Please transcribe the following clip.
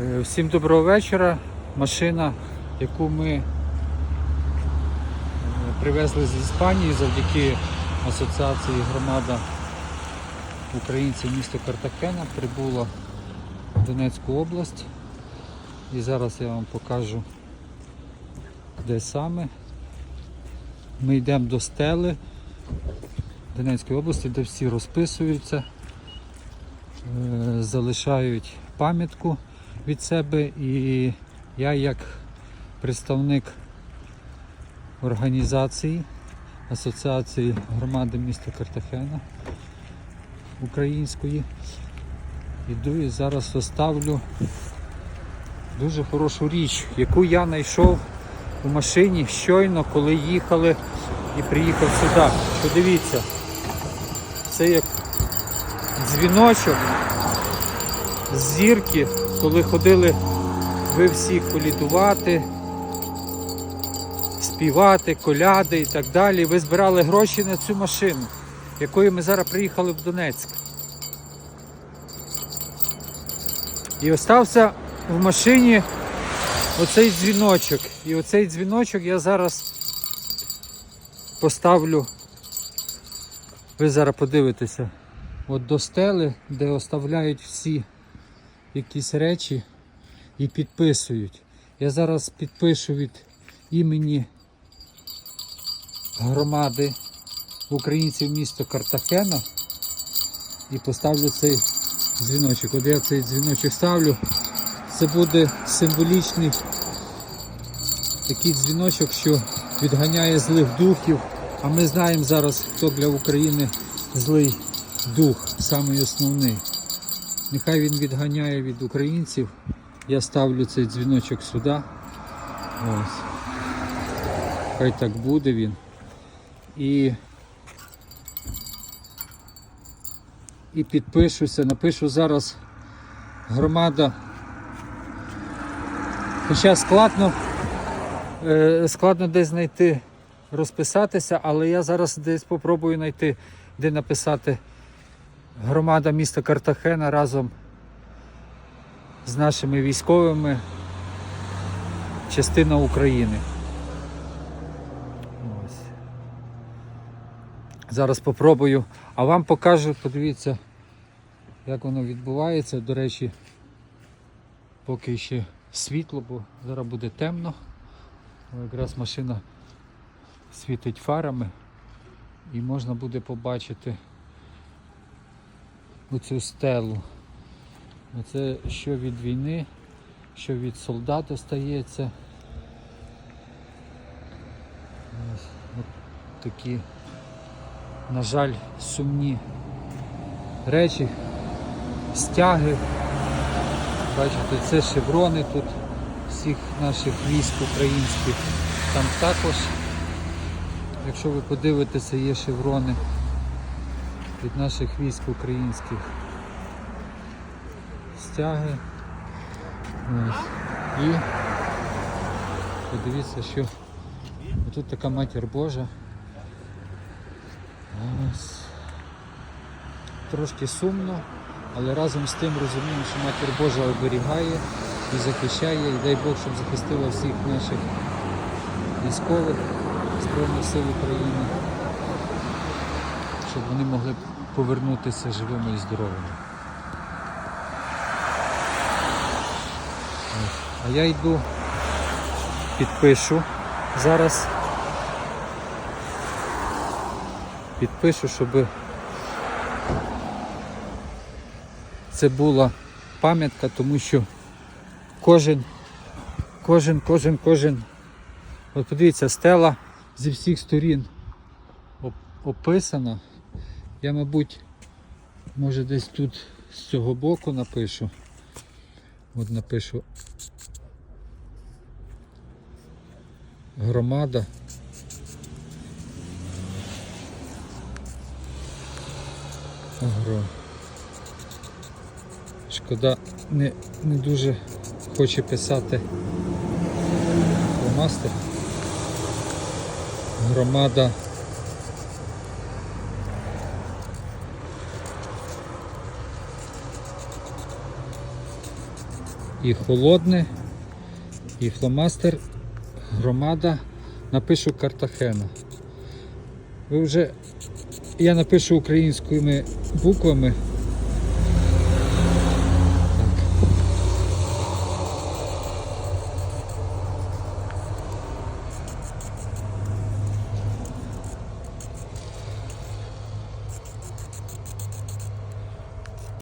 Е, Всім доброго вечора. Машина, яку ми е, привезли з Іспанії завдяки Асоціації громада українців міста Картахена, прибула в Донецьку область. І зараз я вам покажу, де саме. Ми йдемо до стели Донецької області, де всі розписуються, е, залишають пам'ятку від себе і я як представник організації Асоціації громади міста Картахена української іду і зараз оставлю дуже хорошу річ, яку я знайшов у машині щойно, коли їхали і приїхав сюди. Подивіться, це як дзвіночок зірки, коли ходили ви всі колідувати, співати, коляди і так далі. Ви збирали гроші на цю машину, якою ми зараз приїхали в Донецьк. І остався в машині оцей дзвіночок. І оцей дзвіночок я зараз поставлю. Ви зараз подивитеся. От до стели, де оставляють всі якісь речі і підписують. Я зараз підпишу від імені громади українців міста Картахена і поставлю цей дзвіночок. От я цей дзвіночок ставлю. Це буде символічний такий дзвіночок, що відганяє злих духів. А ми знаємо зараз, хто для України злий дух, самий основний. Нехай він відганяє від українців. Я ставлю цей дзвіночок сюди. Ось. Хай так буде він. І, і підпишуся, напишу зараз громада. Хоча складно, е, складно десь знайти, розписатися, але я зараз десь спробую знайти, де написати громада міста Картахена разом з нашими військовими частина України. Зараз попробую, а вам покажу, подивіться, як воно відбувається. До речі, поки ще світло, бо зараз буде темно. Якраз машина світить фарами і можна буде побачити оцю стелу. Це що від війни, що від солдата стається. Ось, такі, на жаль, сумні речі, стяги. Бачите, це шеврони тут всіх наших військ українських. Там також, якщо ви подивитеся, є шеврони від наших військ українських. Стяги. І подивіться, що тут така матір Божа. Трошки сумно, але разом з тим розуміємо, що матір Божа оберігає і захищає, і дай Бог, щоб захистила всіх наших військових Збройних сил України, щоб вони могли повернутися живими і здоровими. А я йду, підпишу зараз. Підпишу, щоб це була пам'ятка, тому що кожен, кожен, кожен, кожен. От подивіться, стела зі всіх сторін описана. Я, мабуть, може десь тут з цього боку напишу. От напишу громада. Агро. Шкода, не, не дуже хоче писати фломастер. Громада і холодне, і фломастер, громада. Напишу Картахена. Ви вже я напишу українськими буквами